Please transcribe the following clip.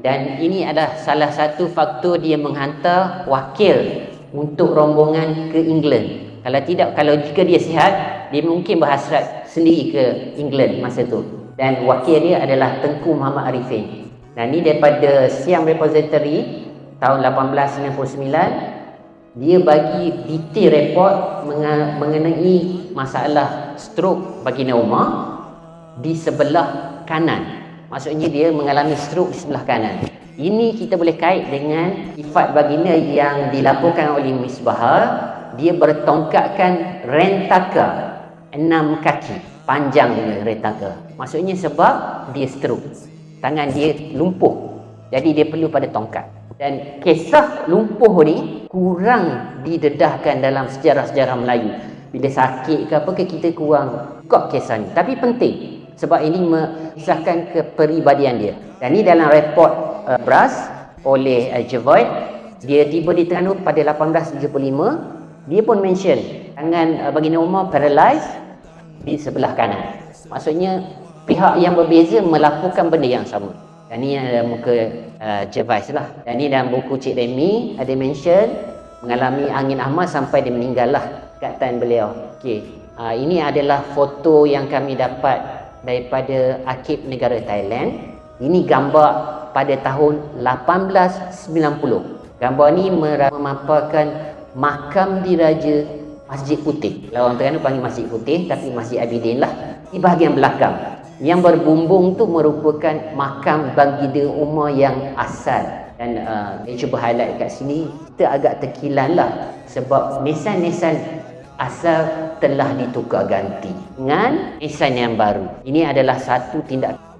Dan ini adalah salah satu faktor dia menghantar wakil untuk rombongan ke England. Kalau tidak, kalau jika dia sihat, dia mungkin berhasrat sendiri ke England masa tu. Dan wakil dia adalah Tengku Muhammad Arifin. Dan ini daripada Siam Repository tahun 1899 dia bagi detail report mengenai masalah stroke baginda Umar di sebelah kanan. Maksudnya dia mengalami stroke di sebelah kanan. Ini kita boleh kait dengan sifat baginda yang dilaporkan oleh Miss Bahar. Dia bertongkatkan rentaka enam kaki panjang dengan rentaka. Maksudnya sebab dia stroke. Tangan dia lumpuh. Jadi dia perlu pada tongkat. Dan kisah lumpuh ni kurang didedahkan dalam sejarah-sejarah Melayu. Bila sakit ke apa ke kita kurang kok kisah ni. Tapi penting sebab ini mengisahkan kepribadian dia. Dan ni dalam report uh, Brass oleh uh, Jevoid dia tiba di Terengganu pada 1835 dia pun mention tangan uh, baginda Umar paralyzed di sebelah kanan. Maksudnya pihak yang berbeza melakukan benda yang sama. Dan ni ada muka uh, Jervis lah. Dan ni dalam buku Cik Remy ada mention mengalami angin ahmad sampai dia meninggal lah katan beliau. Okay. Uh, ini adalah foto yang kami dapat daripada Akib Negara Thailand. Ini gambar pada tahun 1890. Gambar ni memaparkan makam diraja Masjid Putih. Kalau orang Terengganu panggil Masjid Putih tapi Masjid Abidin lah. Di bahagian belakang. Yang berbumbung tu merupakan makam baginda Umar yang asal. Dan uh, dia cuba highlight kat sini, kita agak terkilan lah. Sebab nisan-nisan asal telah ditukar ganti dengan nisan yang baru. Ini adalah satu tindak